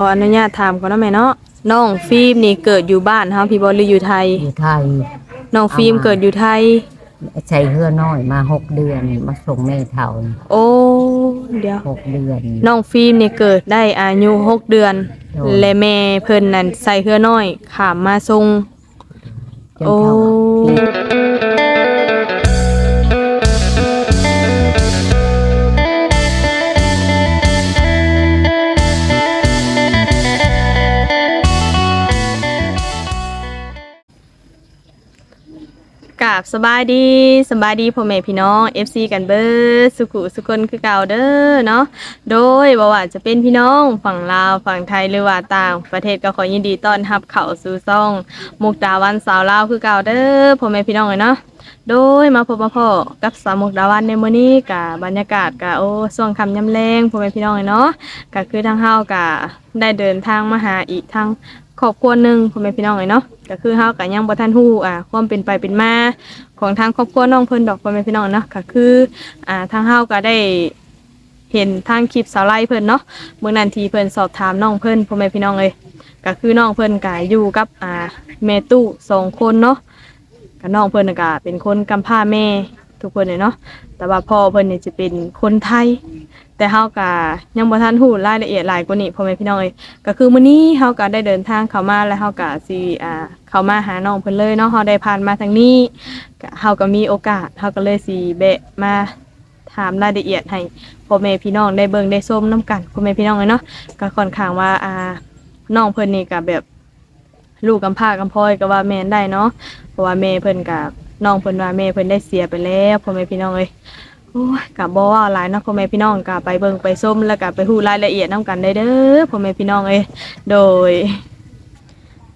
ขออนุญาตถามก่อนเนาะแม่เนาะน้องฟิล์มนี่เกิดอยู่บ้านเฮาพี่บ่หรืออยู่ไทย อยู่ไทย น้องฟิล์มเกิดอยู่ไทย ใช้เฮือน้อยมาหกเดือนมาส่งแม่เท่านี่โอ้เดี๋ยวหกเดือน น้องฟิล์มนี่เกิดได้อายุหกเดือนโอ้และแม่เพิ่นนั่นใส่เฮือน้อยขามมาส่งจนโอ้ กราบสบายดีสบายดีพ่อแม่พี่น้อง FC กันเบิดสุขุสุคนคือเก่าเด้อเนาะโดยบ่ว่าจะเป็นพี่น้องฝั่งลาวฝั่งไทยหรือว่าต่าง ประเทศก็ขอยินดีต้อนรับเข้าสู่ซ่อง มุกดาวันสาวลาวคือเก่าเด้อพ่อแม่พี่น้องเลยเนาะโดยมาพบมาพ่อกับสาวมุกดาวันในมื้อนี้กะบรรยากาศกะโอ้ช่วงคำยำแรงพ่อแม่พี่น้องเลยเนาะก็คือทางเฮากะได้เดินทางมาหาอีกทาง ครอบครัวหนึ่งพ่อแม่พี่น้องเลยเนาะก็คือเฮากะยังบ่ทันฮู้อ่าความเป็นไปเป็นมาของทางครอบครัวน้องเพิ่นดอกพ่อแม่พี่น้องเนาะก็คืออ่าทางเฮาก็ได้เห็นทางคลิปสาวไล่เพิ่นเนาะเมื่อนั้นทีเพิ่นสอบถามน้องเพิ่นพ่อแม่พี่น้องเลยก็คือน้องเพิ่นก็อยู่กับอ่าแม่ตู้สองคนเนาะก็น้องเพิ่นน่ะก็เป็นคนกำพร้าแม่ทุกคนเลยเนาะแต่ว่าพ่อเพิ่นเนี่ยจะเป็นคนไทย แต่เฮาก็ยังบ่ทันฮู้รายละเอียดหลายกว่านี้พ่อแม่พี่น้องเอ้ยก็คือมื้อนี้เฮาก็ได้เดินทางเข้ามาแล้วเฮาก็สิอ่าเข้ามาหาน้องเพิ่นเลยเนาะเฮาได้ผ่านมาทางนี้ก็เฮาก็มีโอกาสเฮาก็เลยสิแบะมาถามรายละเอียดให้พ่อแม่พี่น้องได้เบิ่งได้ชมนํกันพ่อแม่พี่น้องเอ้ยเนาะก็ค่อนข้างว่าอ่าน้องเพิ่นนี่ก็แบบลูกกำพร้ากำพร้อยก็ว่าแม่นได้เนาะเพราะว่าแม่เพิ่นกับน้องเพิ่นว่าแม่เพิ่นได้เสียไปแล้วพ่อแม่พี่น้องเอ้ย โอ้ยก็บ่ว่าหลายเนาะพ่อแม่พี่น้องก็ไปเบิ่งไปส้มแล้วก็ไปฮู้รายละเอียดนํกันได้เด้อพ่อแม่พี่น้องเอ้ยโดย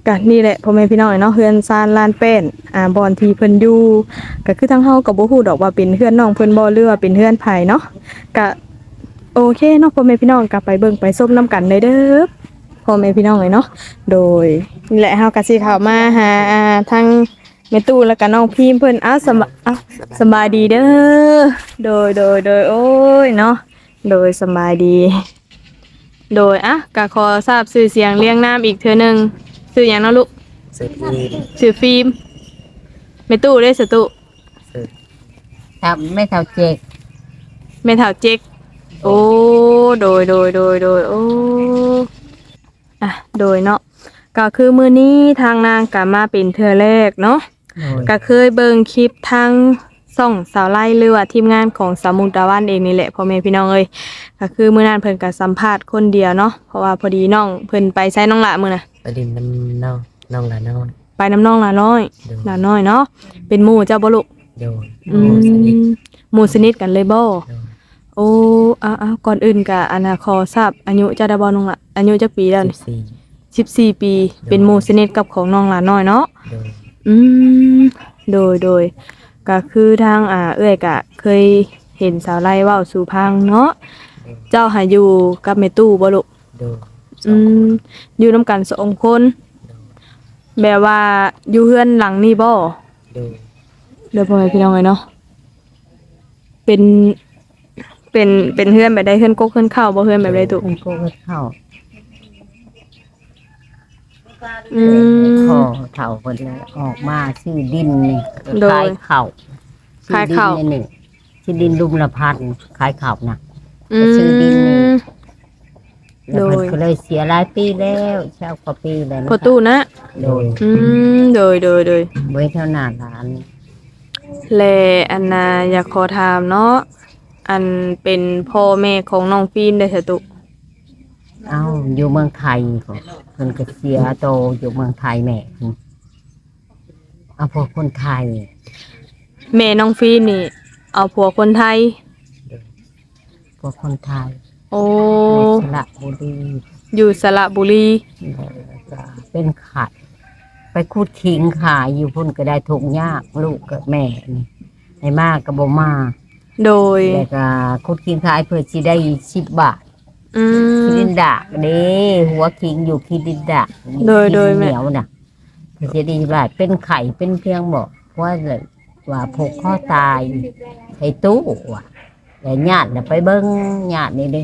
ก็นี่แหละพ่อแม่พี่น้องเนาะเฮือนซานลานแป้นอ่าบอนทีเพิ่นอยู่ก็คือทั้งเฮาก็บ่ฮู้ดอกว่าเป็นเฮือนน้องเพิ่นบ่หรือว่าเป็นเฮือนไผเนาะก็โอเคเนาะพ่อแม่พี่น้องก็ไปเบิ่งไปส้มนํกันได้เด้อพ่อแม่พี่น้องเลยเนาะโดยนี่แหละเฮากะสิเข้ามาหาอ่าทาง แม่ตู้แล้วก็น้องพิมพ์เพิ่นอ้าวสบอ้าวสบายดีเด้อโดยโดยโดยโอ้ยเนาะโดยสบายดี โดยอะก็ขอทราบชื่อเสียงเรียงนามอีกเทื่อหนึงชื่อหยังเนาะลูกสืบทีมชื่อฟิล์มแม่ตู้เด้อสตุสืบถ้าไม่เท่าเจกแม่เฒ่าเจ๊กโอ้โดยโดยโดยโดยโอ้อะโดยเนาะก็คือมื้อนี้ทางนางก็มาเป็นเทื่อแรกเนาะโดย ก็เคยเบิ่งคลิปทางส่องสาวไล่หรือว่าทีมงานของสาวมุกดาวันเองนี่แหละพ่อแม่พี่น้องเอ้ยก็คือมื้อนั้นเพิ่นก็สัมภาษณ์คนเดียวเนาะเพราะว่าพอดีน้องเพิ่นไปใช้น้องละมื้อน่ะประดินน้ำน้องน้องละน้องไปน้ำน้องละน้อยโดยละน้อยเนาะเป็นหมู่เจ้าบ่ลูกโดยอืโอ้สนิทมหมู่สนิทกันเลยบ่โดยโอ้อ้าวๆก่อนอื่นก็อันน่ะขอทราบอายุเจ้าได้บ่น้องละอายุจักปีแล้วสินี่บสี่สิบสี่ปีเป็นหมู่สนิทกับของน้องหลานน้อยเนาะโดย อืมโดยโดยก็คือทางอ่า เอื้อยกะเคยเห็นสาวไล่เว้าสู่พังเนาะเจ้าหาอยู่กับแม่ตู้บ่ลูกโดยสอืองคนมอยู่นํกันสองคน แบบว่าอยู่เฮือนหลังนี่บ่โดยเดี๋ยวพ่อแม่พี่น้องเลยเนาะเป็นเป็นเป็นเฮือนแบบใดเฮือนกกเฮือนข้าวบ่เฮือนแบบใดตุมันก็เข้า อืม พ่อเท่าคนแล้วออกมาชื่อดินนี่โดย ขายเข่าขายข้าวชื่อดินนี่ชื่อดินลุมละพันขายเข่านะ อืชื่อดินนี่มแล้วเพิ่นโดย ก็เลยเสียหลายปีแล้วเช้ากว่าปีแล้วนะพอตู้นะ โดยอืมโดยโดยโดยไว้เท่าหน้าร้านแลอันนาอยากขอถามเนาะอันเป็นพ่อแม่ของน้องฟิล์มได้สตุ เอ้าอยู่เมืองไทยก็ เพิ่นก็เสียโตอยู่เมืองไทยแม่เพิ่นเอาพวกคนไทยแม่น้องฟิล์มนี่ เอาผัวคนไทย พวกคนไทยโอ้สระบุรีอยู่สระบุรีแล้วก็เป็นขัด ไปคูดขิงขายอยู่พุ่นก็ได้ทุกยากลูกกับแม่นี่ในมากกับบ่มาโดย แล้วก็คูดขิงขายเพื่อสิได้สิบบาท อืคิมดินดากเด้หัวขิงอยู่คิดินดากโดยโดยคิแม่ เหนียวน่ะเพื่อสิได้บาทเป็นไข่เป็นเพียงบอกว่าเลยว่าผูกข้อตายไอ้ตู้ว่ะแล้วญาติน่ะไปเบิ้งญาตินี่เด้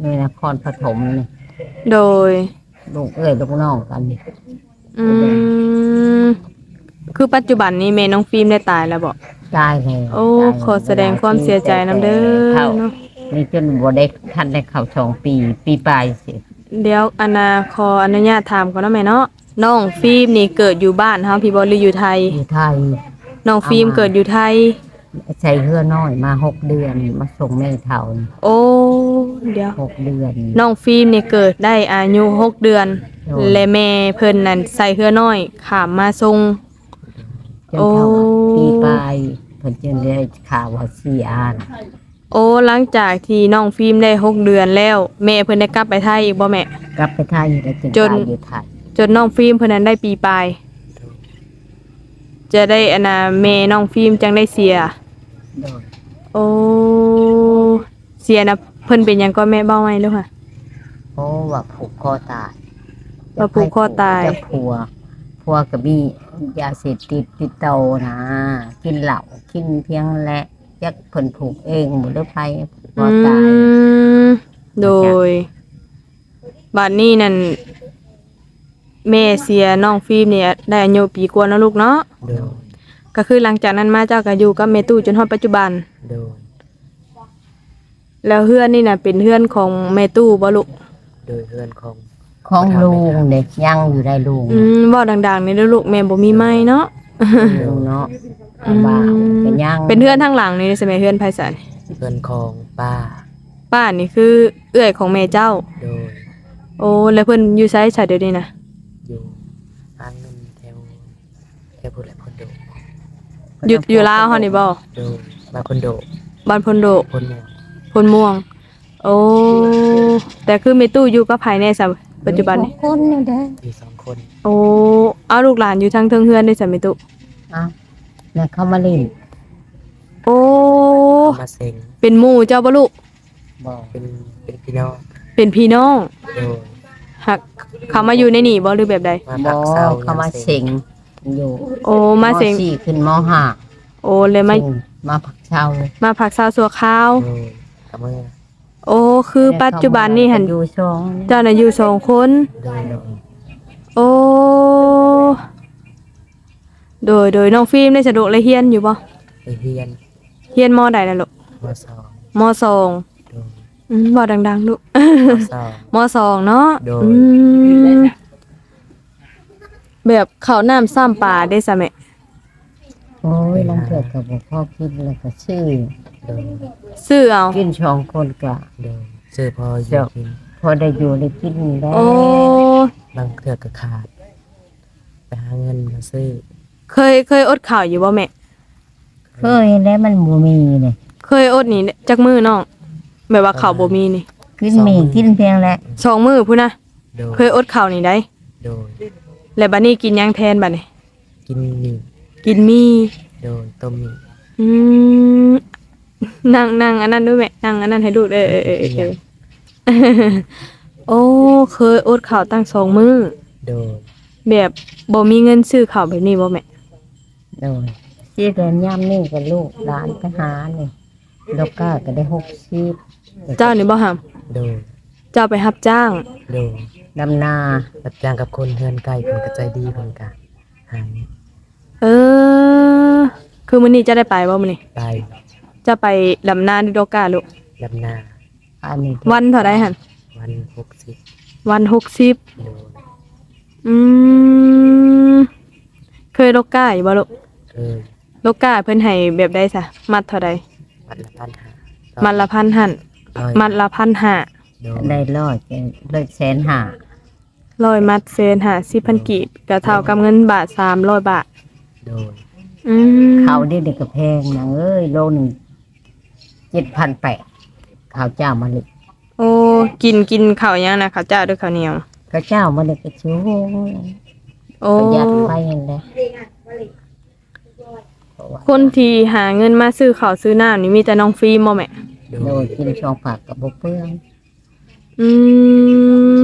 ในนครปฐมนี่โดย ลูกเอ้ยลูกน้องกันอืม คือปัจจุบันนี้แม่น้องฟิล์มได้ตายแล้วบ่ ตายแล้วโอ้ ตายล้วขอแสดงความเสียใจนำเด้อเข้าเนาะ นี่จนบ่ได้ทันได้เข้าสองปี ปีปลายสิเดี๋ยวอนาขออนุญาตถามก่อนเนาะแม่เนาะน้องฟิล์มนี่เกิดอยู่บ้านเฮาพี่บ่หรืออยู่ไทยอยู่ไทยน้องฟิล์มเกิดอยู่ไทยใช้เฮือน้อยมาหกเดือนมาส่งแม่เท่าโอ้เดี๋ยวหกเดือนน้องฟิล์มนี่เกิดได้อายุหกเดือนโอ้และแม่เพิ่นนั่นใส่เฮือน้อยขามมาส่งจนเข้าโอ้ปีปลายเพิ่นจึงได้ข่าวว่าเสียนะ โอ้หลังจากที่น้องฟิล์มได้หกเดือนแล้ว แม่เพิ่นได้กลับไปไทยอีกบ่แม่ กลับไปไทยแล้วจึงจน ตายอยู่ไทยจนน้องฟิล์มเพิ่นนั้นได้ปีปลาย จะได้อนาแม่น้องฟิล์มจังได้เสีย โดยโอ้เสียนะเพิ่นเป็นหยังก็แม่เบ้าไหมลูกค่ะ เพราะว่าผูกคอตายว่าผูกคอตาย จะผัวผัวก็มียาเสพติดติดเตานะ กินเหล้ากินเพียงและ ยักเพิ่นผูกเองหมดเลยไปผูกคอตายอืมโดยบัดนี้นั่นแม่เสียน้องฟิล์มเนี่ยได้อายุปีกว่าเนาะลูกเนาะโดยก็คือหลังจากนั้นมาเจ้าก็อยู่กับแม่ตู้จนฮอดปัจจุบัน โดยแล้วเฮือนนี่น่ะเป็นเฮือนของแม่ตู้บ่ลูกโดยเพื่อนของ ของลุงเด็กยังอยู่ได้ลุงอืมเว้าดังๆนี่เด้อลูกแม่บ่มีไม้เนาะ ลุงเนาะอืมบ้าวเป็นยังเป็นเฮือนทางหลังนี่ใช่ไหมเฮือนไผสันเพื่อนของป้า ป้านี่คือ เอื้อยของแม่เจ้า โดย โอ้แล้วเพิ่นอยู่ไสฉะเดี๋ยวนี้นะอยู่อ้างเงินแถวแถวพุทธและคนโดอยู่อยู่ลาวเฮานี่บ่โดยมาคนโดบ้านพนโดคนหมวพนม่วง โอ้แต่คือแม่ตู้อยู่กับไผแน่ซะปัจจุบันมีนี่สองคนนี่เด้อมีสองคน โอ้ เอาลูกหลานอยู่ทางเทิงเฮือนได้ซะแม่ตู้อะเนี่ยเขามาเล่นโอ้เอามาเซ็งเป็นหมู่เจ้าบ่ลูกบอกเป็นเป็นพี่น้องเป็นพี่น้องโดยหักเขามาอยู่ในนี่บ่หรือแบบใดมาบพัอกเศร้าเขามาเสิงอยู่โอ้มาเสงสี่ขึ้นมห้าโอ้เลยมามาผักเช่ามาผักซาวสัวข้าว โดยกับเมื่อโอ้คือปัจจุบันนี่หันอยู่ช่องเจ้าน่ะอยู่สองคนโดย โดยโอ้โดยโดยน้องฟิล์มได้สะดวกเลยเฮียนอยู่บ่ไปเฮียนเฮียนมอใดน่ะลูกมาสองมอสองโดยอืมบ่ดังๆลูกมาสองมอสองเนาะโดย อืมแบบข้าวน้ำซ้ำปลาได้ซะแม่โอ้ยลังเกิดกับพ่อคิดแล้วก็ชื่อโดยซื้อเอากินช่องคนกะ โดยซื้อพออยู่กิน พอได้อยู่ได้กินได้โอ้บางเถื่อก็ขาด ไปหาเงินมาซื้อเคยเคยอดข้าวอยู่บ่แม่ เคยแล้วมันบ่มีเลยเคยอดนี่จักมื้อน้องแบบว่าข้าวบ่มีนี่กินหมีกินเพียงแหละสองมื้อพุ่นนะโดยเคยอดข้าวนี่ได้โดยแล้วบัดนี้กินหยังแทนบัดนี้ กินหมี่กินมีโดยต้มหมี่อืมนั่งนั่งอันนั้นด้วยแม่นั่งอันนั้นให้ดูเออเออเออเออเออ โอ้เคยอดข้าวตั้งสองมื้อโดยแบบบ่มีเงินซื้อข้าวแบบนี้บ่แม่โดยที่เดินย่ำนี่กับลูกหลานไปหานี่ลูกก้าก็ได้หกสิบเจ้านี่บ่หามโดยเจ้าไปรับจ้างโดยดำนารับจ้างกับคนเฮือนไก่คนกระใจดีคนกะหายเออ คือมื้อนี้จะได้ไปบ่มื้อนี้ไปจะไปลำนาดิโดกาลูกลำนา อันนี้วันเท่าใดหั่นวันหกสิบวัน60โดยอืมเคยโลกาอยู่บ่ลูกเคยโลกาเพิ่นให้แบบใดซะมัดเท่าใดวันละพันห้ามัดละพันหั่นร้อยมัดละพันห้าโดยได้รอดได้แสนหาร้อยมัดเซนหาสิพันกีบก็เท่ากับเงินบาทสามร้อยบาท โดยอืมข้าวเด็กเด็กก็แพงนะเอ้ยโลหนึ่งเจ็ดพันแปด ข้าวเจ้ามาเลยโอ้กินกินข้าวยังนะข้าวเจ้าด้วยข้าวเหนียว ข้าวเจ้ามาเลยก็ชูโโอ้ ประหยัดไปอย่างไรคนที่หาเงินมาซื้อข้าวซื้อน้ำนี่มีแต่น้องฟิล์มบ่แม่ โดโดยยกินช่องผักกับบุเปื้องอืม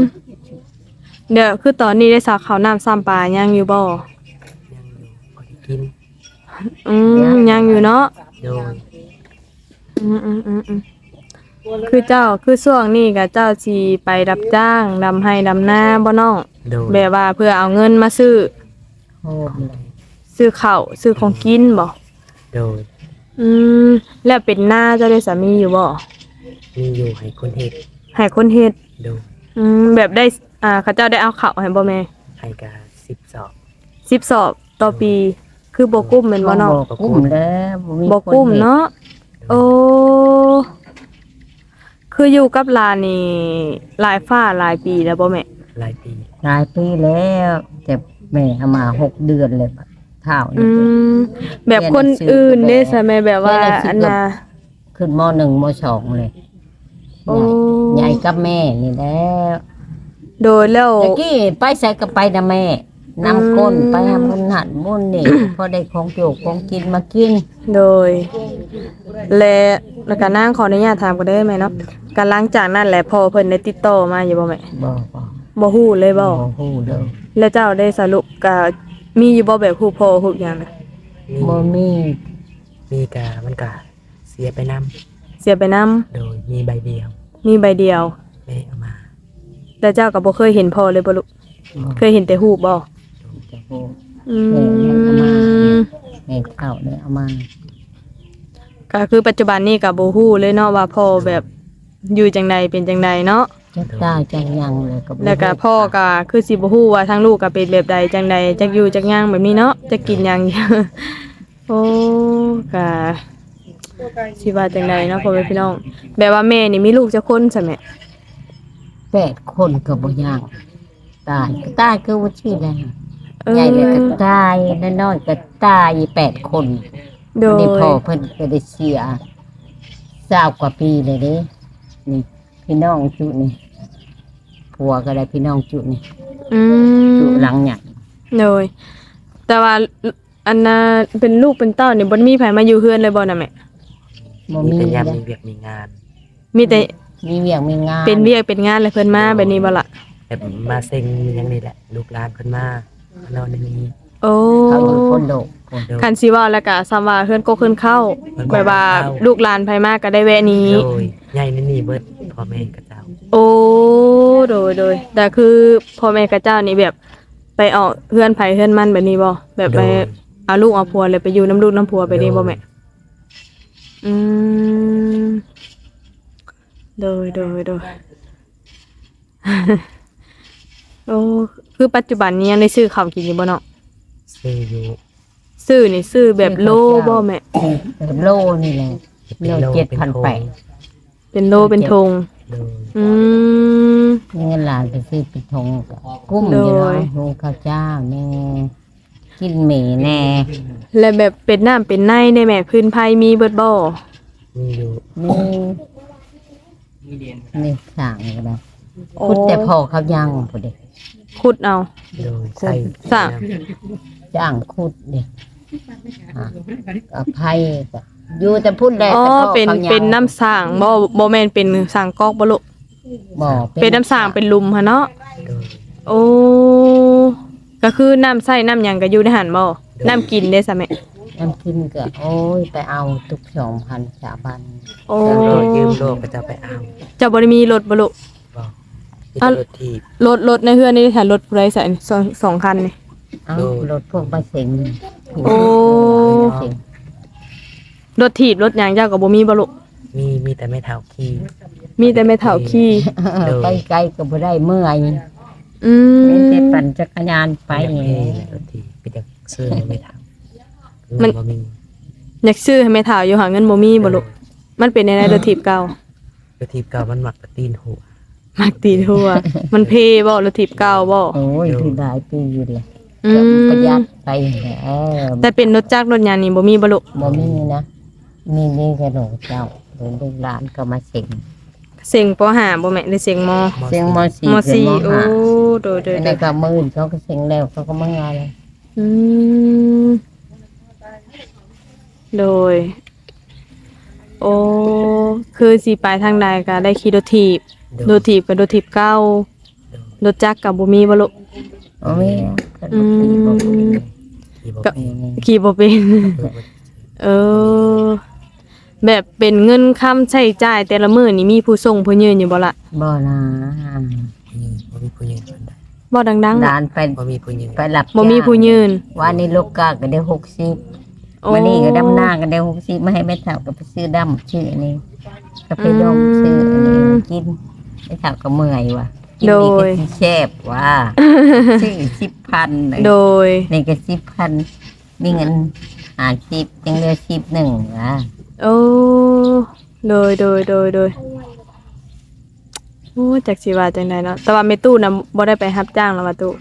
เดี๋ยวคือตอนนี้ได้สักข้าวน้ำซ้ำปลายังอยู่บ่ยังอยู่พอได้กินอืมยังอยู่เนาะโดยอืมอืมอืมอืม คือเจ้าคือช่วงนี้ก็เจ้าสิไปรับจ้างดำให้ดำนาบ่น้องโดยแบบว่าเพื่อเอาเงินมาซื้อ โอ้เลยซื้อข้าวซื้อของกินบ่โดยอืมแล้วเป็นหน้าเจ้าได้สามีอยู่บ่มีอยู่ให้คนเฮ็ดให้คนเฮ็ดโดยอืมแบบได้อ่าเขาเจ้าได้เอาข้าวให้บ่แม่ให้กาสิบสอบ10สอบต่อปี คือบ่กุ้มแม่นบ่น้องบ่กุ้มแล้วบ่มีบ่กุ้มคนฮ็ดเนาะโอ้ คืออยู่กับหลานนี่หลายฟ้าหลายปีแล้วบ่แม่หลายปี หลายปีแล้วแต่แม่เอามาหกเดือนเลยบัดเท่าอืนี่ มแบบคนอื่นเด้ใช่ไหมแบบว่าอันน่ะ ขึ้นมหนึ่งมสองเลยโอ้ใหญ่กับแม่นี่แล้วโดยแล้วตะกี้ไปใส่ก็ไปนะแม่ นำก้นไปทำบุญหัดบุญนี่ พอได้ของโยกของกินมากิน โดย และแล้วก็นางขออนุญาตถามก็ได้ไหมเนาะการหลังจากนั้นแหละพอเพิ่นได้ติดต่อมาอยู่บ่แม่บ่บ่บ่ฮู้เลยบ่บ่ฮู้เด้อแล้วเจ้าได้สรุปก็มีอยู่บ่แบบฮู้พอฮู้หยังน่ะมีบ่มีมีกามันกาเสียไปนํเสียไปนํโดยมีใบเดียว มีใบเดียวแม่เอามา แล้วเจ้าก็บ่เคยเห็นพอเลยบ่ลูกบ่เคยเห็นแต่ฮูปบ่ จะฮู้อืเออยังเอามามแม่เข้าเลยเอามาก็คือปัจจุบันนี้ก็บ่ฮู้เลยเนาะว่าพ่อแบบอยู่จังใดเป็นจังใดเนาะจักตายจังยังเลยก็บ่แล้วก็พ่อก็คือสิบ่ฮู้ว่าทั้งลูกก็เป็นแบบใดจังใดจักอยู่จักย่างแบบนี้เนาะจะกินหยัง โอ้ก็สิว่าจังใดเนาะพ่อแม่พี่น้องแบบว่าแม่นี่มีลูกจักคนใช่ไหมแปดคนก็บ่ยังตายก็ตายคือว่าชื่ออะไรเออ ใหญ่เลยก็ตายน้อยๆก็ตายแปดคนโดยนี่พ่อเพิ่นก็ได้เสียสาวกว่าปีเลยเด้นี่พี่น้องจุนี่ผัวก็ได้พี่น้องจุนี่อืจุมหลังใหญ่โดย แต่ว่าอันน่ะเป็นลูกเป็นเต้านี่บ่มีไผมาอยู่เฮือนเลยบ่น่ะแม่บ่มีมีแต่ยามนะมีเวียกมีงานมีแต่มีเวียงมีงานเป็นเวียกเป็นงานแล้วเพิ่นมาแบบนี้บ่ล่ะแบบมาเซ็งอยังนี่แหละ ลูกหลานเพิ่นมา นอนในนี้โอ้เขาอยู่คนโดกคนโดยคันสิเว่าแล้วก็ซ้ำว่าเฮือนก็เฮือนเข้าเพิ่นก็แบบว่าเข้าลูกหลานไผมาก็ได้แวะหนี้ โดยใหญ่ในนี่เบิดพ่อแม่กับเจ้าโอ้โดยโดยแต่คือพ่อแม่กับเจ้านี่แบบไปออกเพื่อนไผเพื่อนมันแบบนี้บ่แบบไปโดยเอาลูกเอาผัวเลยไปอยู่น้ำลูกน้ำผัวไปนี่บ่แม่ อืมโดยโดยโดย โอ้ คือปัจจุบันนี้ยังได้ซื้อข้าวกินอยู่บ่เนาะซื้ออยู่ซื้อนี่ซื้อแบบโลบ่แม่แบบโลนี่แหละเป็นโลเจ็ดพันแปด เป็นโลเป็นธงโดยอืม เงินหลานไปซื้อปิดทงก็กุ้มอยู่โดเนาะยหุงข้าวเจ้าแน่กินหมี่แน่และแบบเป็นน้ำเป็นในได้แม่พื้นไผมีเบิดบ่มีอยู่นี่นี่สั่งก็ได้คุดแต่พอเขายังพอดี ขุดเอาโดยใส่สระจ้างคุดเนี่ยอภัยก็อยู่แต่พูดแหละอ๋อแต่พ่เป็นขายังเป็นน้ำสร้างบ่บ่แม่นเป็นสร้างกอกบ่ลูกบ่เป็นน้ำสร้างเป็นหลุมหั่นเนาะโดยโอ้ก็คือน้ำใส่น้ำหยังก็อยู่ในหันบ่น้ำกินได้ซะแม่น้ำกินก็โอ้ยไปเอาทุกสองพันสามพันโอ้โดยยืมโลกก็จะไปเอาเจ้าบ่ได้มีรถบ่ลูกบ อกมีอะแต่รถทีบรถรถในเฮือนนี่ถ้ารถผู้ใดใส่สองสองคันนี่เอาโดยรถพวกมาเซ็งโอ้เซ็งรถถีบรถหยังเจ้าก็บ่มีบ่ลูกมีมีแต่ไม่เท่าขี้มีแต่แม่เฒ่าขี่โดยไปไกลก็บ่ได้เมื่อยอืมีมแต่ปั่นจักรยานไปไปนี่รถทีบไปจากซื้อไม่เท่ามัมันนบ่มีอยากซื้อให้แม่เฒ่าอยู่หาเงินบ่มีบ่ลูกมันเป็นในในรถถีบเก่ารถทีบเก่ามันหมักกระตีนหัว มักตีทั่ว มันเพบ่รถถีบเก่าบ่โอ้ยที่หลายปีอยู่เลยอืก็มประหยัดไปเออแต่เป็นรถจักรรถยานนี่บ่มีบ่ลูกบ่มีนะนี่นี่กระโดดเจ้าหลวงลูกหลานก็มาเซ็งเสียงปหาบ่แม่นได้เสียงมเสียงมสี่มถึสี่งมโอ้ห้าโดยโดยอันโดนี้ยก็มื่นเขาก็เซ็งแล้วเขาก็มางานเลยอืมโดย โอ้คือสิไปทางใดก็ได้ขี่รถถีบ รถถีบกับรถถีบเก้ารถจักรกับบ่มีบ่ลูกบ่มีนะก็อืลูกตีบ่มีมขี่บอกก็เองขี่บ่เป็นเปิดมาเออ แบบเป็นเงินคำใช้จ่ายแต่ละมื้อนี่มีผู้ส่งผู้ยืนอยู่บ่ล่ะบ่นะผู้หญิงบ่มีผู้หญิงคนใดบ่ดังๆหล่ะลานไปบ่มีผู้หญิงไปหลับบ่มีผู้ยืนว่านี่ลูกกาก็ได้หกสิบโอ้วันนี้ก็ดำหน้าก็ได้หกสิบไม่ให้แม่เฒ่าก็ไปซื้อดำชื่ออันนี้ก็ไปดมซื้ออันนี้กิน แม่เฒ่าก็เมื่อยว่ะกินดีก็สิแซ่บว่ะซื้อสิบพันโดย นี่ก็สิบพันมีเงินหาสิบยังเหลือสิบหนึ่งว่ะโอ้โดยโดยโดยโดยโอ้จักสิว่าจังไดเนาะแต่ว่าแม่ตู้น่ะบ่ได้ไปรับจ้างแล้วว่าตู้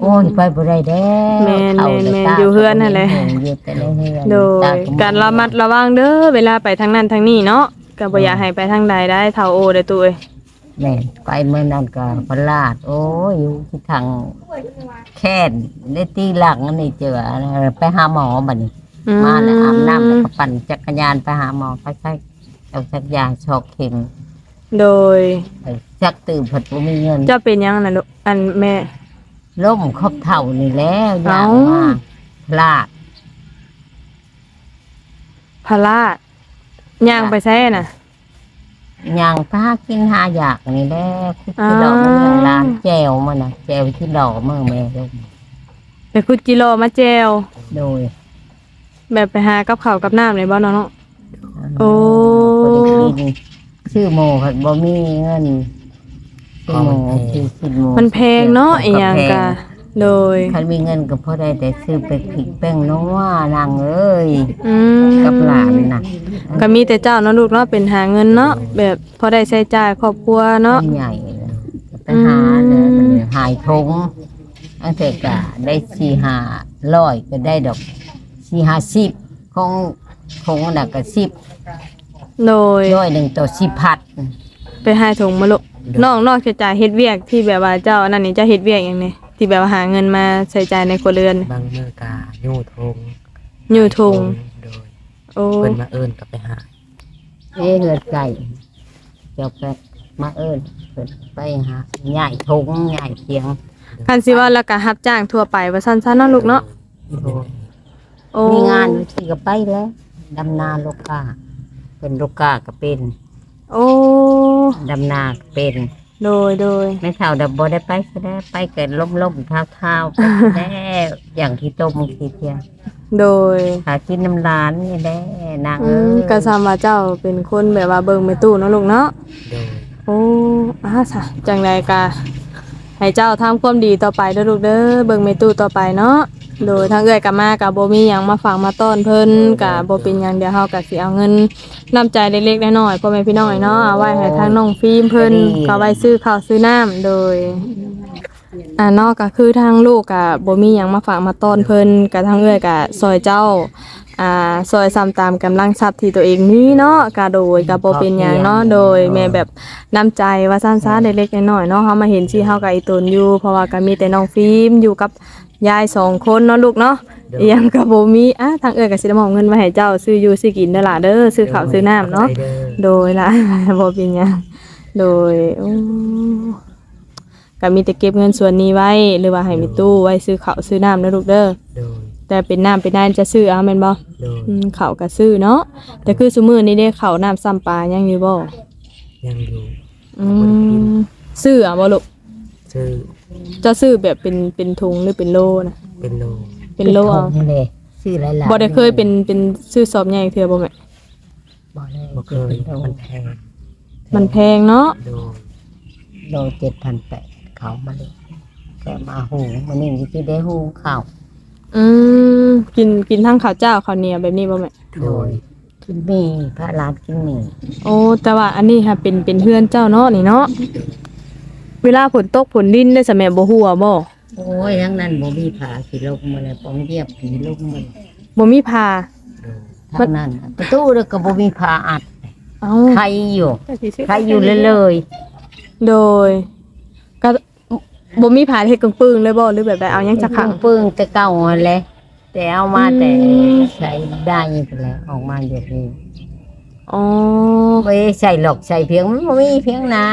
โอ้ยไปบ่ได้เด้อแม่นเฒ่าแม่นแต่แม่นตาอยู่เฮือนนั่นแหละ อยู่แต่ในเฮือนโดยตก็การระมัดระวังเด้อเวลาไปทางนั้นทางนี้เนาะก็บ่อยากให้ไปทางใดได้เท่าโอเด้อตู้เอ้ย แม่นไปเมื่อนั้นก็พลาด โอ้ยอยู่ที่ทางแค่นได้ตีหลังอันนี่เจอไปหาหมอบัดนี้ อืมาแล้วอาบน้ำแล้วก็ปั่นจักรยานไปหาหมอไปใช้เอาสักยาช็อกเข็มโดย ไปจักตื่นผัดบ่มีเงินเจ้าเป็นหยังน่ะลูกอันแม่ล้มครบเท่านี่แล้วยาวเอ้ามมาพลาดพลาดย่างไปแซ่น่ะ ย่างไปหากินหาอยากนี่แหล้วคุดที่ดอกมันเรื่องร้านแจวมันน่ะแจวที่ดอกเมื่อแม่ล้มไปคุดจิโร่มาแจวโดยแบบไปหากับข้าวกับน้ำเลยบ่เนาะเนาะโอ้บ่ได้กินชื่อโมผัดบ่มีเงินชื่อโมชื่อชื่อโมมันแพงเนาะอีหยังแพกะ โดย คันมีเงินก็พอได้แต่ซื้อไปผิกแป้งนัวนางเอ้ยอืมกับหลานน่ะก็มีแต่เจ้าเนาะลูกเนาะเป็นหาเงินเนาะแบบพอได้ใช้จ่ายครอบครัวเนาะใหญ่เลยไปหาเลยมันหายทงอันเทกะได้สี่ห้าร้อยก็ได้ดอกสี่ห้าสิบของทงน่ะก็สิบโดย ร้อยหนึ่งต่อสิบพัด ไปหาถุงมาลูกนอกนอกจากจ่ายเฮ็ดเวียกที่แบบว่าเจ้าอันนั้นนี่เจ้าเฮ็ดเวียกหยังนี่ ที่แบบว่าหาเงินมาใช้จ่ายในครัวเรือนบางมื้อกายู่ทงอยู่ถุงโดยโอ้เพิ่นมาเอิ้นก็ไปหาเอ้เหือดไก่เจ้าไปมาเอิญเพิ่นไปหาใหญ่ทงใหญ่เพียงคันสิว่าแล้วก็รับจ้างทั่วไปว่าซั่นๆเนาะลูกเนาะโดยโอ้มีงานอยู่ที่ก็ไปแล้วดำนาโลกาเป็นโลกาก็เป็น โอ้ดำนาก็เป็น โดยโดยไม่เท่าดับบได้ไปก็ได้ไปเกิดล้มล้มๆเท้าเท้าๆไปแล้วอย่างที่ต้มทีเพียงโดยหากินน้ำร้านนี่แหละนางอืเอ้มยก็ซ้ำว่าเจ้าเป็นคนแบบว่าเบิ่งแม่ตู้เนาะลูกเนาะ โดยโอ้อาสะจังไดกะให้เจ้าทำความดีต่อไปเด้อลูกเด้อเบิ่งแม่ตู้ต่อไปเนาะ โดยทางเอื้อยกับมากับบ่มีหยังมาฝากมาต้อนเพิ่นกะบ่เป็นหยังเดี๋ยวเฮาก็สิเอาเงินน้ำใจเล็กๆน้อยๆพ่อแม่พี่น้องเนาะเอาไว้ให้ทางน้องฟิล์มเพิ่นก็ไว้ซื้อข้าวซื้อน้ำโดยอ่าเนอกก็คือทางลูกกะบ่มีหยังมาฝากมาต้อนเพิ่นกะทางเอื้อยกะซอยเจ้าอ่าซอยซ้ำตามกำลังทรัพย์ที่ตัวเองมีเนาะกะโดยกะบ่เป็นหยังเนาะโดยแม่แบบน้ำใจว่าซ่านซ่าเล็กๆน้อยๆเนาะเฮามาเห็นสิเฮาก็อีตนอยู่ เพราะว่าก็มีแต่น้องฟิล์มอยู่กับ ยายสองคนเนาะลูกเนาะอีหยังก็บ่มีอะทางเอื้อยก็สิได้มอบเงินมาให้เจ้าซื้ออยู่ซื้อกินเด้อล่ะเด้อซื้อข้าวซื้อน้ำเนาะไปด้อโดยล่ะบ่เป็นหยังโดยโอ้ก็มีแต่เก็บเงินส่วนนี้ไว้หรือว่าให้มีตู้ไว้ซื้อข้าวซื้อน้ำเด้อลูกเด้อโดยแต่เป็นน้ำเป็นน้ำจะซื้อเอาแม่นบ่โดยอืมเขาก็ซื้อเนาะแต่คือซุมื้อนี้ได้เขาวน้ำซ้ำปลายังอยู่บ่ยังอยู่อืมซื้ออะบ่ลูกซื้อเจะซื้อแบบเป็นเป็นถุงหรือเป็นโลนะเป็นโลเป็นโลเอานี่เลยซื้อหลายๆบ่ได้เคยเป็นเป็นซื้อสอบใหญ่เทื่อบ่แม่บ่ได้บ่เคยมันแพงมันแพงเนาะโดยโลเจ็ดพันแปดเขามาเลยแกมาหูมันนี่จะได้หูข้าวอืมกินกินทั้งข้าวเจ้าข้าวเหนียวแบบนี้บ่แม่โดยกินหมีพระร้านกินหมีโอ้แต่ว่าอันนี้ค่ะเป็นเป็นเพื่อนเจ้าเนาะนี่เนาะ เวลาฝนตกฝนดินได้สะแม่บ่ฮู้อะบ่โอ้ยทั้งนั้นบ่มีผาขี่ลงมาเลยปองเยียบขี่ลงมาเลยบ่มีผ้าโดยทั้งนั้นน่ะประตูเด้อก็บ่มีผาอัดเอ้าใครอยู่ใครอยู่เลยเลยโดยก็บ่มีผ้าเฮ็ดกึ่งปึ้งเลยบ่หรือแบบใดเอาหยังจะขัง ปึ้งแต่เก่าหั่นแหละแต่เอามาแต่อืม ใส่ได้ยังไปแล้วออกมาอย่างนี้ อ๋อไม่ใส่หลอกใส่เพียงมันบ่มีเพียงนา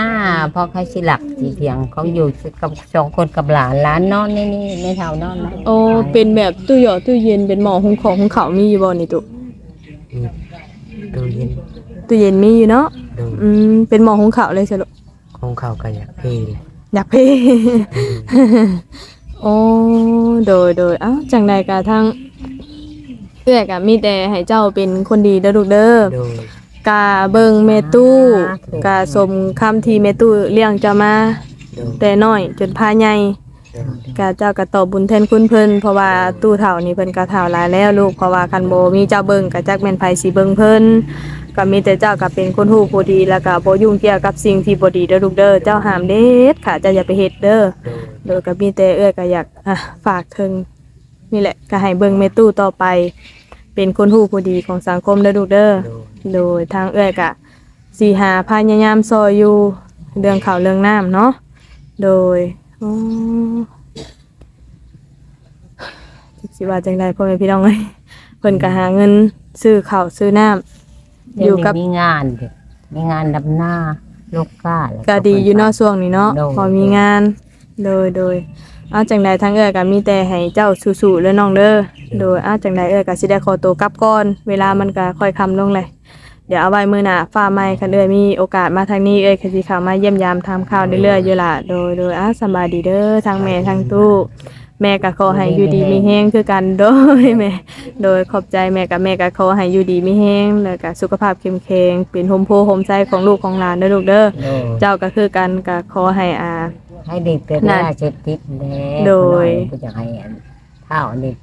เพอใครสิหลักสิเพียงเขาอยู่กับสองคนกับหลานหลานนอนนี่นี่ในเท่านอนนะโอ้เป็นแบบตู้หยอดตู้เย็นเป็นหม้อหุงของหุงข้าวมีอยู่บ่นี่ตุมีตู้เย็นตู้เย็นมีอยู่เนาะโดยอืมเป็นหม้อหุงข้าวเลยสิลูกของเขาก็อยากเพ่เลยอยากเพ่ โอ้โดยโดยเอ้าจังใดกะทั้งเอื้อยกะมีแต่ให้เจ้าเป็นคนดีเด้อลูกเด้อโดย กาเบิงเมตู้กาสมคำที่เมตู้เลี้ยงเจะมาโดยแต่น้อยจนพาใหญ่โดยกาเจ้าก็ตอบบุญแทนคุณเพิ่นเพราะว่าตู้เฒ่านี่เพิ่นก็เฒ่าหลายแล้วลูกเพราะว่าคันโบมีเจ้าเบิงก็จักแม่นไผสิเบิงเพิ่นก็มีแต่เจ้าก็เป็นคนฮู้ผู้ดีแล้วก็บ่ยุ่งเกี่ยวกับสิ่งที่บ่ดีเด้อลูกเด้อเจ้าห้ามเด็ดค่ะเจ้าอย่าไปเฮ็ดเด้อโดยโดยก็มีแต่เอื้อยก็อยากอะฝากถึงนี่แหละก็ให้เบิ่งแม่ตู้ต่อไป เป็นคนฮู้ผู้ดีของสังคมเด้อลูกเด้อโดยโดยทางเอื้อยก็สิหาพยายามซอยอยู่เรื่องข้าวเรื่องน้ำเนาะโดยอ๋อจักสิว่าจังไดพ่อแม่พี่น้องเอ้ยเพิ่นก็หาเงินซื้อข้าวซื้อน้ำเดี๋อยู่ยวกับนี้มีงานเด้อมีงานดำหน้าโลกกาแล้วก็ดีอยู่เนาะช่วงนี้เนาะโดยพอมีงานโดยโดยเอาจังใดทั้งเอ้อก็มีแต่ให้เจ้าสู้ๆแล้วน้องเด้อโดยอาจังใดเอ้อก็สิได้ขอตัวกลับก่อน เวลามันก็ค่อยค่ำลงเลยเดี๋ยวเอาไว้มื้อหน้าฟ้าใหม่คันเอ้อมีโอกาสมาทางนี้เอ้อยก็สิเข้ามาเยี่ยมยามทำข่าวเรื่อยๆอยู่ล่ะโดยโดยอาสำบายดีเด้อทั้งแม่ทั้งตู้ แม่ก็ขอให้อยู่ดีมีแฮงคือกันโดยแม่โดยขอบใจแม่กับแม่ก็ขอให้อยู่ดีมีแฮงแล้วก็สุขภาพเข้มแข็งเป็นโฮมโพโฮมใจของลูกของหลานเด้อลูกเด้อโดยเจ้าก็คือกันก็ขอให้อาให้เด็กเป็นนั่นยาเสพติดแน่โดยก็จะให้อันเท่าอันนี้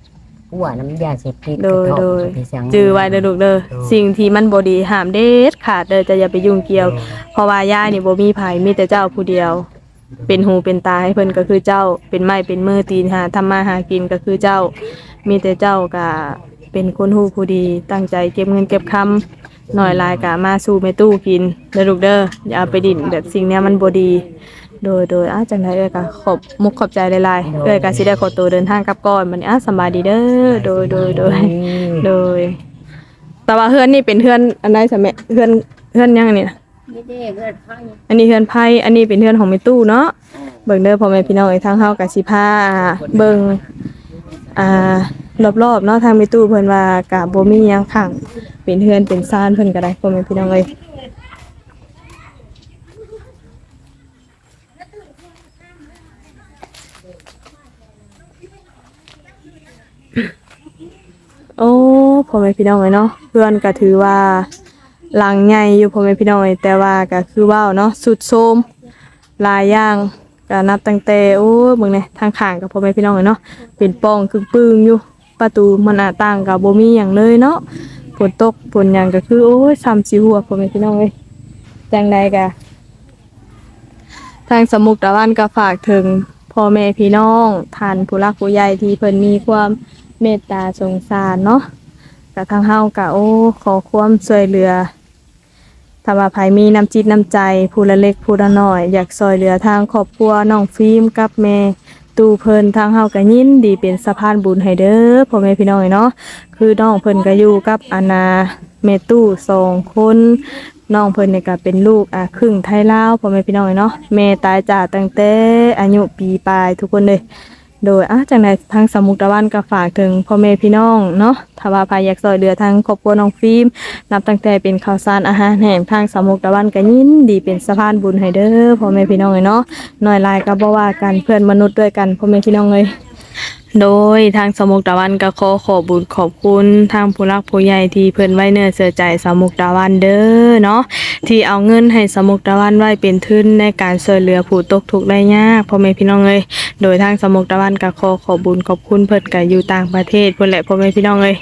กลัวน้ำยาเสพติดโดยกระทบโดยไปสั่งจือไว้เด้อลูกเด้อสิ่งที่มันบ่ดีห้ามเด็ดขาดเด้อจะอย่าไปยุ่งเกี่ยวเพราะว่ายายนี่บ่มีไผมีแต่เจ้าผู้เดียว เป็นหูเป็นตาให้เพิ่นก็คือเจ้า เป็นไม้เป็นมือตีนหาทำมาหากินก็คือเจ้า มีแต่เจ้าก็เป็นคนหูผู้ดีตั้งใจเก็บเงินเก็บคำหน่อยลายก็มาสู่แม่ตู้กินเด้อลูกเด้ออย่าเอาไปดิ่นแบบสิ่งเนี้ยมันบ่ดี โดยโดยอ้าจังไดเอ้ยก็ขอบมุกขอบใจหลายๆเอ้ยก็สิได้ขอตัวเดินทางกลับก่อนบันอ้าสำบายดีเด้อโดยโดยโดยโดย แต่ว่าเฮือนนี่เป็นเฮือนอันใดสะแม่เฮือนเฮือนยังนี่นะ ไม่ได้เกิดไฟอันนี้เฮือนไผ่อันนี้เป็นเฮือนของแม่ตู้เนาะ เบิ่งเด้อพ่อแม่พี่น้องไอ้ทางเฮาก็สิพาเบิ่งอ่ารอบๆเนาะทางแม่ตู้เพิ่นว่าก็บ่มีหยังขังเป็นเฮือนเป็นซ่านเพิ่นก็ได้พ่อแม่พี่น้องเอ้ยโอ้พ่อแม่พี่น้องเอ้ยเนาะเพื่อนก็ถือว่า หลังใหญ่อยู่พ่อแม่พี่น้องเอ้ยแต่ว่าก็คือว่าวเนาะสุดโทมหลายอย่างก็นับตั้งแต่โอ้เบิ่งเนี่ทางข้างกับพ่อแม่พี่น้องเอ้ยเนาะเป็นปองคือปึงอยู่ ประตูมันหน้าต่างก็บ่มีหยังเลยเนาะฝนตกฝนหยังก็คือโอ้ยซ้ำสิหัวพ่อแม่พี่น้องเอ้ยจังใดก็ทางสมุกตะวันก็ฝากถึงพ่อแม่พี่น้องท่านผู้รักผู้ใหญ่ที่เพิ่นมีความเมตตาสงสารเนาะกับทางเฮากะโอ้ขอความช่วยเหลือ ถ้าว่าไผมีน้ำจิตน้ำใจผู้ละเล็กผู้ละน้อย อยากช่วยเหลือทางครอบครัวน้องฟิล์มกับแม่ตูเพิ่นทางเฮาก็ยินดีเป็นสะพานบุญให้เด้อพ่อแม่พี่น้องเนาะคือน้องเพิ่นก็อยู่กับอานาแม่ตู่สองคนน้องเพิ่นนี่ก็เป็นลูกอะครึ่งไทยลาวพ่อแม่พี่น้องเนาะแม่ตายจากตั้งแต่อายุปีปลายทุกคนเลย โดยอะจากในทางสมุกตะวันก็ฝากถึงพ่อแม่พี่น้องเนาะถ้าว่าภายอยากซอยเดือทางครอบครัวน้องฟิล์มนับตั้งแต่เป็นข้าวสารอาหารแห่งทางสมุกตะวันก็ยินดีเป็นสะพานบุญให้เด้อพ่อแม่พี่น้องเลยเนาะน้อยลายก็บ่ว่ากันเพื่อนมนุษย์ด้วยกันพ่อแม่พี่น้องเลย โดยทางสมุกตะวันก็ขอขอบุญขอบคุณทางผู้รักผู้ใหญ่ที่เพิ่นไว้เนื้อเสือใจสมุกตะวันเด้อเนาะที่เอาเงินให้สมุกตะวันไว้เป็นทุนในการช่วยเหลือผู้ตกทุกข์ได้ยากพ่อแม่พี่น้องเอ้ยโดยทางสมุกตะวันก็ขอขอบุญขอบคุณเพิ่นก็อยู่ต่างประเทศเพิ่นแหละพ่อแม่พี่น้องเอ้ย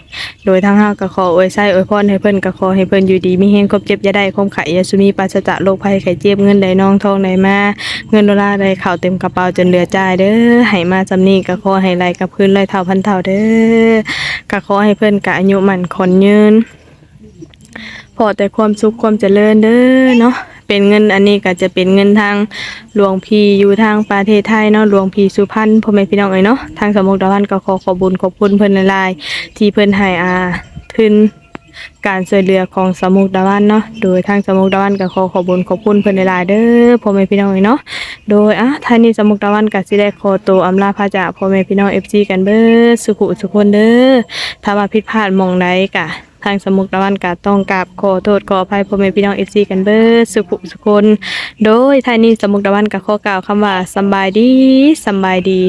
โดยทางเฮาก็ขออวยไส้อวยพรให้เพิ่นก็ขอให้เพิ่นอยู่ดีมีแฮงครบเจ็บอย่าได้คมไข่อยาสุมีปราศจากโรคภัยไข้เจ็บเงินใดน้องทองใดมาเงินดอลลาร์ใดเข้าเต็มกระเป๋าจนเหลือจ่ายเด้อให้มาจำนี้ก็ขอให้ไหลกับคืนไหลเท่าพันเท่าเด้อกะขอให้เพื่อนกะอายุหมันคนยืน พอแต่ความสุขความเจริญเด้อเนาะเป็นเงินอันนี้ก็จะเป็นเงินทางหลวงพีอยู่ทางประเทศไทยเนาะหลวงพีสุพรรณพ่อแม่พี่น้องเอ๋ยเนาะทางสมุทรดาวันก็ขอขอบุญขอบคุณเพิ่นหลายๆที่เพิ่นให้อาทุน การช่วยเหลือของสมุทรดาวันเนาะโดยทางสมุทรดาวันก็ขอขอบุญขอบคุณเพิ่นหลายๆเด้อพ่อแม่พี่น้องเนาะโดยอะท่านนี้สมุทรดาวันก็สิได้ขอตัวอำลาพระจากพ่อแม่พี่น้อง FC กันเบิดสุขุสุขคนเด้อถ้าว่าผิดพลาดมองใดกะทางสมุกตะวันก็ต้องกราบขอโทษขออภัยพ่อแม่พี่น้อง FC กันเบิดสุขุสุคน โดยท้านี้สมุกตะวันก็ขอกล่าวคำว่าสบายดีสบายดี